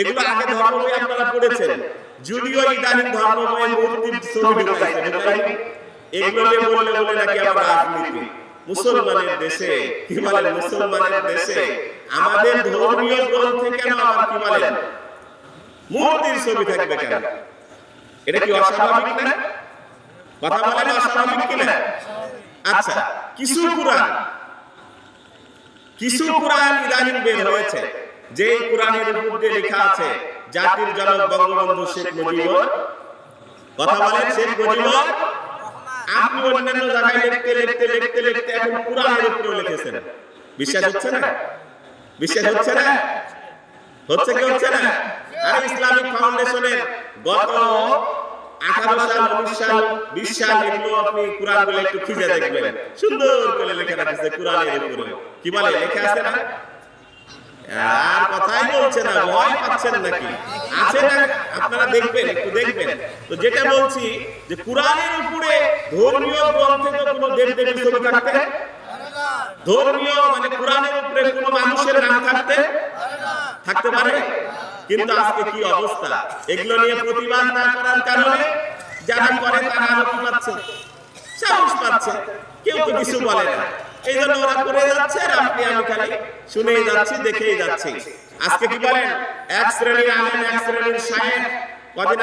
এগুলো আগে ধর্ম বই আপনারা পড়েছেন। যদিও ইদানিং ধর্ম বই মূর্তির ছবি ঢুকাইছে ঢুকাইনি বললে বলে নাকি আমরা রাজনীতি। মুসলমানের দেশে কি বলেন মুসলমানের দেশে আমাদের ধর্মীয় গ্রন্থে কেন আবার কি বলেন মূর্তির ছবি থাকবে কেন? এটা কি অস্বাভাবিক না? কথা বলেন অস্বাভাবিক কিনা? আচ্ছা কিছু কোরআন কিছু কোরআন ইদানিং বের হয়েছে। যে কোরআনের দিয়ে লেখা আছে, জাতির জনক বঙ্গবন্ধু শেখ মুজিবুর। কথা বলেন, শেখ মুজিবুর। আপনি অন্যান্য জায়গায় লিখতে লিখতে লিখতে লিখতে এখন কোরআনের উপরে লিখেছেন। বিশ্বাস হচ্ছে না? বিশ্বাস হচ্ছে না? হচ্ছে কি হচ্ছে না? আর ইসলামিক ফাউন্ডেশনের গত আঠারো সাল, উনিশ সাল, বিশ সাল এগুলো আপনি কোরআন বলে একটু খুঁজে দেখবেন। সুন্দর করে লেখা রাখছে কোরআনের উপরে। কি বলে? লেখা আছে না? বলছে না ভয় পাচ্ছেন নাকি? আছে না? আপনারা দেখবেন একটু দেখবেন তো যেটা বলছি যে কোরআনের উপরে ধর্মীয় গ্রন্থে তো কোনো দেব দেবীর ছবি থাকতে? ধর্মীয় মানে কোরআনের উপরে কোনো মানুষের নাম থাকতে? থাকতে পারে। কিন্তু আজকে কি অবস্থা? এগুলো নিয়ে প্রতিবাদ না করার কারণে যারা করে তারা আরও কি পাচ্ছে। সাহস পাচ্ছে। কেউ তো কিছু বলে না। এই জন্য ওরা করে যাচ্ছে আর আপনি আমি খালি শুনেই যাচ্ছি দেখেই যাচ্ছি। আজকে কি বলেন? এক শ্রেণির আলেম এক শ্রেণির সাহেব কদিন